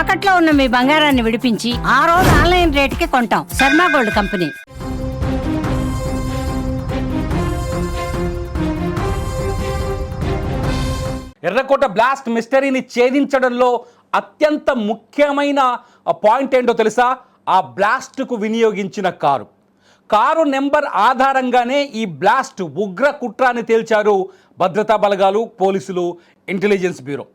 తాకట్లో ఉన్న మీ బంగారాన్ని విడిపించి ఆ రోజు ఆన్లైన్ రేటుకి కొంటాం. Sharma gold company. ఎర్రకోట బ్లాస్ట్ మిస్టరీని ఛేదించడంలో అత్యంత ముఖ్యమైన పాయింట్ ఏంటో తెలుసా? ఆ బ్లాస్ట్కు వినియోగించిన కారు. కారు నెంబర్ ఆధారంగానే ఈ బ్లాస్ట్ ఉగ్ర కుట్రాన్ని తేల్చారు భద్రతా బలగాలు పోలీసులు ఇంటెలిజెన్స్ బ్యూరో.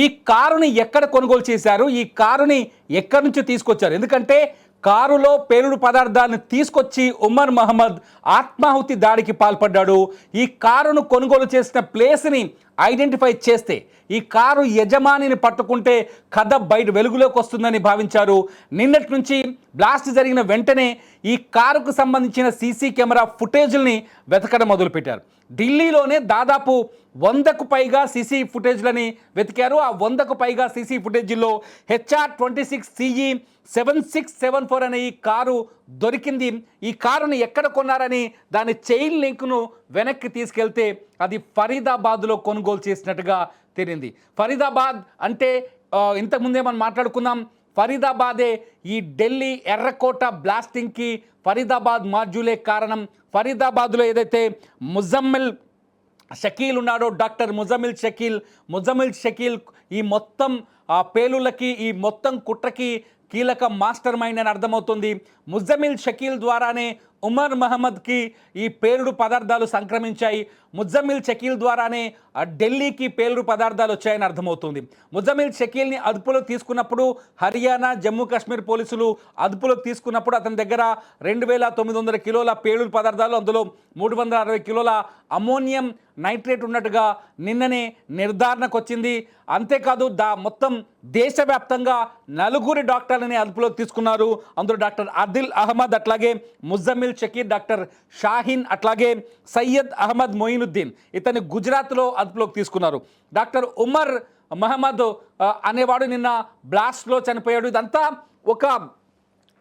ఈ కారుని ఎక్కడ కొనుగోలు చేశారు? ఈ కారుని ఎక్కడి నుంచి తీసుకొచ్చారు? ఎందుకంటే కారులో పేలుడు పదార్థాలను తీసుకొచ్చి ఉమర్ మహమ్మద్ ఆత్మాహుతి దాడికి పాల్పడ్డాడు. ఈ కారును కొనుగోలు చేసిన ప్లేస్ని ఐడెంటిఫై చేస్తే ఈ కారు యజమానిని పట్టుకుంటే కథ బయట వెలుగులోకి వస్తుందని భావించారు. నిన్నటి నుంచి బ్లాస్ట్ జరిగిన వెంటనే ఈ కారుకు సంబంధించిన సీసీ కెమెరా ఫుటేజ్ని వెతకడం మొదలుపెట్టారు. ఢిల్లీలోనే దాదాపు వందకు పైగా సీసీ ఫుటేజ్లని వెతికారు. ఆ వందకు పైగా CC ఫుటేజీల్లో HR twenty six CE seven six seven four అనే ఈ కారు దొరికింది. ఈ కారుని ఎక్కడ కొన్నారని దాని చైన్ లింక్ను వెనక్కి తీసుకెళ్తే అది ఫరీదాబాద్లో కొనుగోలు చేసినట్టుగా తెలియంది ఫరీదాబాద్ అంటే ఇంతకుముందే మనం మాట్లాడుకున్నాం ఫరీదాబాదే ఈ ఢిల్లీ ఎర్రకోట బ్లాస్టింగ్కి ఫరీదాబాద్ మాడ్యూలే కారణం. ఫరీదాబాద్లో ఏదైతే ముజమ్మిల్ షకీల్ ఉన్నాడో డాక్టర్ ముజమిల్ షకీల్ ముజమిల్ షకీల్ ఈ మొత్తం ఆ పేలులకి ఈ మొత్తం కుట్రకి కీలక మాస్టర్ మైండ్ అని అర్థమవుతుంది. ముజమిల్ షకీల్ ద్వారానే ఉమర్ మహమ్మద్కి ఈ పేలుడు పదార్థాలు సంక్రమించాయి. ముజ్జమిల్ షకీల్ ద్వారానే ఆ ఢిల్లీకి పేలుడు పదార్థాలు వచ్చాయని అర్థమవుతుంది. ముజ్జమిల్ షకీల్ని అదుపులో తీసుకున్నప్పుడు హర్యానా జమ్మూ కాశ్మీర్ పోలీసులు అదుపులో తీసుకున్నప్పుడు అతని దగ్గర రెండు వేల తొమ్మిది వందల కిలోల పేలుడు పదార్థాలు అందులో మూడు వందల అరవై కిలోల అమోనియం నైట్రేట్ ఉన్నట్టుగా నిన్ననే నిర్ధారణకు వచ్చింది అంతేకాదు దా మొత్తం దేశవ్యాప్తంగా నలుగురి డాక్టర్లని అదుపులోకి తీసుకున్నారు. అందులో డాక్టర్ అదిల్ అహ్మద్ అట్లాగే ముజమ్మిల్ షకీర్ డాక్టర్ షాహీన్ అట్లాగే సయ్యద్ అహ్మద్ మొయినుద్దీన్ ఇతని గుజరాత్లో అదుపులోకి తీసుకున్నారు. డాక్టర్ ఉమర్ మహమ్మద్ అనేవాడు నిన్న బ్లాస్ట్లో చనిపోయాడు. ఇదంతా ఒక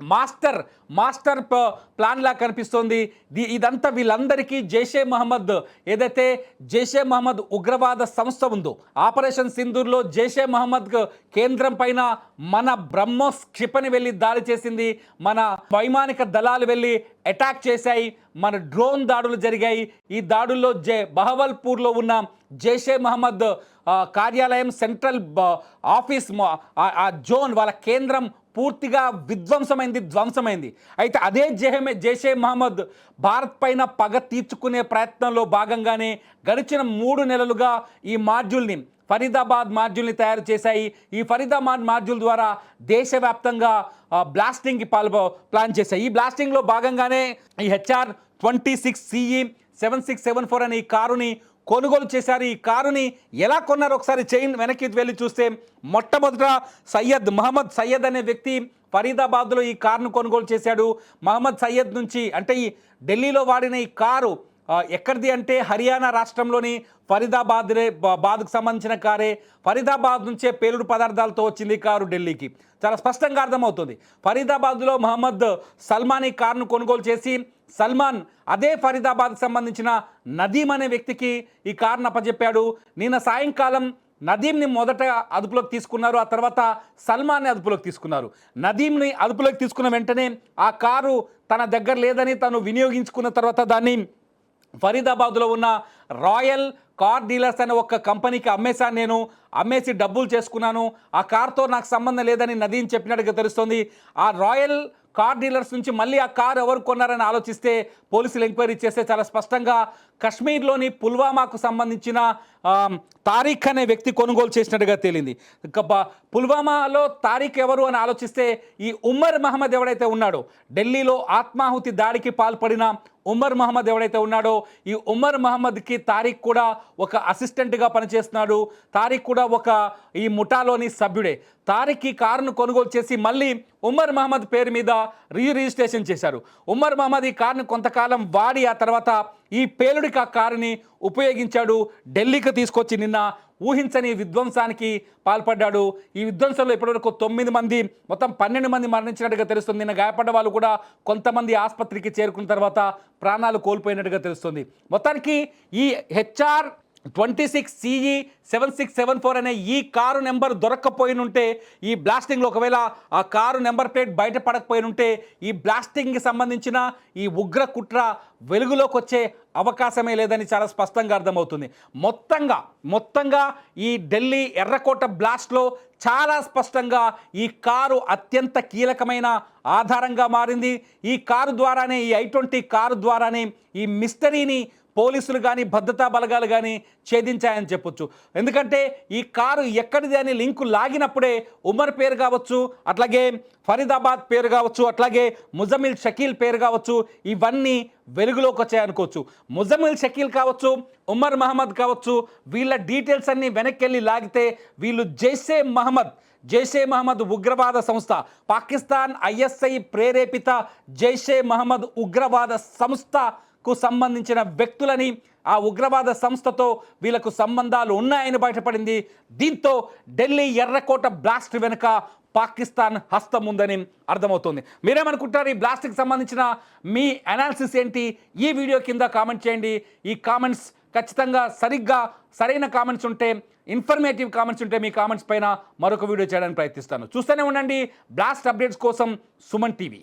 మాస్టర్ మాస్టర్ ప- ప్లాన్లా కనిపిస్తోంది. ది- ఇదంతా వీళ్ళందరికీ జైషే మహమ్మద్ ఏదైతే జైషే మహమ్మద్ ఉగ్రవాద సంస్థ ఉందో ఆపరేషన్ సింధూర్లో జైషే మహమ్మద్ కేంద్రం పైన మన బ్రహ్మోస్ క్షిపణి వెళ్ళి దాడి చేసింది మన వైమానిక దళాలు వెళ్ళి అటాక్ చేశాయి మన డ్రోన్ దాడులు జరిగాయి. ఈ దాడుల్లో జే బహవల్పూర్లో ఉన్న జైషే మహమ్మద్ కార్యాలయం సెంట్రల్ ఆఫీస్ ఆ జోన్ వాళ్ళ కేంద్రం పూర్తిగా విధ్వంసమైంది ధ్వంసమైంది. అయితే అదే జెహమే జైషే మహమ్మద్ భారత్ పైన పగ తీర్చుకునే ప్రయత్నంలో భాగంగానే గడిచిన మూడు నెలలుగా ఈ మాడ్యూల్ని ఫరీదాబాద్ మాడ్యూల్ని తయారు చేశాయి. ఈ ఫరీదాబాద్ మాడ్యూల్ ద్వారా దేశవ్యాప్తంగా బ్లాస్టింగ్కి పాల్పో ప్లాన్ చేశాయి. ఈ బ్లాస్టింగ్లో భాగంగానే ఈ HR twenty six CE seven six seven four అనే ఈ కారుని కొనుగోలు చేశారు. ఈ కారుని ఎలా కొన్నారో? ఒకసారి చైన్ వెనక్కి వెళ్ళి చూస్తే మొట్టమొదట సయ్యద్ మహమ్మద్ సయ్యద్ అనే వ్యక్తి ఫరీదాబాద్లో ఈ కారును కొనుగోలు చేశాడు. మహమ్మద్ సయ్యద్ నుంచి అంటే ఈ ఢిల్లీలో వాడిన ఈ కారు ఎక్కడిది అంటే హర్యానా రాష్ట్రంలోని ఫరీదాబాద్ బాద్కు సంబంధించిన కారే ఫరీదాబాద్ నుంచే పేలుడు పదార్థాలతో వచ్చింది ఈ కారు ఢిల్లీకి. చాలా స్పష్టంగా అర్థమవుతుంది. ఫరీదాబాద్లో మహమ్మద్ సల్మాన్ ఈ కారును కొనుగోలు చేసి సల్మాన్ అదే ఫరీదాబాద్కి సంబంధించిన నదీం అనే వ్యక్తికి ఈ కారును అప్పచెప్పాడు నిన్న సాయంకాలం నదీంని మొదట అదుపులోకి తీసుకున్నారు. ఆ తర్వాత సల్మాన్ని అదుపులోకి తీసుకున్నారు. నదీంని అదుపులోకి తీసుకున్న వెంటనే ఆ కారు తన దగ్గర లేదని తను వినియోగించుకున్న తర్వాత దాన్ని ఫరీదాబాద్లో ఉన్న రాయల్ కార్ డీలర్స్ అనే ఒక కంపెనీకి అమ్మేశాను నేను. అమ్మేసి డబ్బులు చేసుకున్నాను. ఆ కార్తో నాకు సంబంధం లేదని నదీన్ చెప్పినట్టుగా తెలుస్తుంది. ఆ రాయల్ కార్ డీలర్స్ నుంచి మళ్ళీ ఆ కార్ ఎవరు కొన్నారని ఆలోచిస్తే పోలీసులు ఎంక్వైరీ చేస్తే చాలా స్పష్టంగా కశ్మీర్లోని పుల్వామాకు సంబంధించిన తారీఖ్ అనే వ్యక్తి కొనుగోలు చేసినట్టుగా తేలింది. పుల్వామాలో తారీఖ్ ఎవరు అని ఆలోచిస్తే ఈ ఉమర్ మహమ్మద్ ఎవడైతే ఉన్నాడో ఢిల్లీలో ఆత్మాహుతి దాడికి పాల్పడిన ఉమర్ మహమ్మద్ ఎవడైతే ఉన్నాడో ఈ ఉమర్ మహమ్మద్కి తారీఖ్ కూడా ఒక అసిస్టెంట్గా పనిచేస్తున్నాడు. తారీఖ్ కూడా ఒక ఈ ముఠాలోని సభ్యుడే. తారీఖ్ ఈ కారును కొనుగోలు చేసి మళ్ళీ ఉమర్ మహమ్మద్ పేరు మీద రీ రిజిస్ట్రేషన్ చేశారు. ఉమర్ మహమ్మద్ ఈ కారును కొంతకాలం వాడి ఆ తర్వాత ఈ పేలుడికి ఆ కారుని ఉపయోగించాడు. ఢిల్లీకి తీసుకొచ్చి నిన్న ఊహించని విధ్వంసానికి పాల్పడ్డాడు. ఈ విధ్వంసంలో ఇప్పటివరకు తొమ్మిది మంది మొత్తం పన్నెండు మంది మరణించినట్టుగా తెలుస్తుంది. నిన్న గాయపడ్డ వాళ్ళు కూడా కొంతమంది ఆసుపత్రికి చేరుకున్న తర్వాత ప్రాణాలు కోల్పోయినట్టుగా తెలుస్తుంది. మొత్తానికి ఈ HR twenty six CE seven six seven four అనే ఈ కారు నెంబర్ దొరక్కపోయి ఉంటే ఈ బ్లాస్టింగ్లో ఒకవేళ ఆ కారు నెంబర్ ప్లేట్ బయటపడకపోయి ఉంటే ఈ బ్లాస్టింగ్కి సంబంధించిన ఈ ఉగ్ర కుట్ర వెలుగులోకి వచ్చే అవకాశమే లేదని చాలా స్పష్టంగా అర్థమవుతుంది. మొత్తంగా మొత్తంగా ఈ ఢిల్లీ ఎర్రకోట బ్లాస్ట్లో చాలా స్పష్టంగా ఈ కారు అత్యంత కీలకమైన ఆధారంగా మారింది. ఈ కారు ద్వారానే ఈ ఐ ట్వంటీ కారు ద్వారానే ఈ మిస్టరీని పోలీసులు కానీ భద్రతా బలగాలు కానీ ఛేదించాయని చెప్పొచ్చు. ఎందుకంటే ఈ కారు ఎక్కడిది అని లింకు లాగినప్పుడే ఉమర్ పేరు కావచ్చు అట్లాగే ఫరీదాబాద్ పేరు కావచ్చు అట్లాగే ముజమిల్ షకీల్ పేరు కావచ్చు ఇవన్నీ వెలుగులోకి వచ్చాయనుకోవచ్చు ముజమిల్ షకీల్ కావచ్చు ఉమర్ మహమ్మద్ కావచ్చు వీళ్ళ డీటెయిల్స్ అన్నీ వెనక్కి వెళ్ళి లాగితే వీళ్ళు జైసే మహమ్మద్ జైషే మహమ్మద్ ఉగ్రవాద సంస్థ పాకిస్తాన్ ఐఎస్ఐ ప్రేరేపిత జైషే మహమ్మద్ ఉగ్రవాద సంస్థ కు సంబంధించిన వ్యక్తులని ఆ ఉగ్రవాద సంస్థతో వీళ్ళకు సంబంధాలు ఉన్నాయని బయటపడింది. దీంతో ఢిల్లీ ఎర్రకోట బ్లాస్ట్ వెనుక పాకిస్తాన్ హస్తం ఉందని అర్థమవుతుంది. మీరేమనుకుంటారు ఈ బ్లాస్ట్కి సంబంధించిన మీ అనాలిసిస్ ఏంటి? ఈ వీడియో కింద కామెంట్ చేయండి. ఈ కామెంట్స్ ఖచ్చితంగా సరిగ్గా సరైన కామెంట్స్ ఉంటే ఇన్ఫర్మేటివ్ కామెంట్స్ ఉంటే మీ కామెంట్స్ పైన మరొక వీడియో చేయడానికి ప్రయత్నిస్తాను. చూస్తూనే ఉండండి. బ్లాస్ట్ అప్డేట్స్ కోసం సుమన్ టీవీ.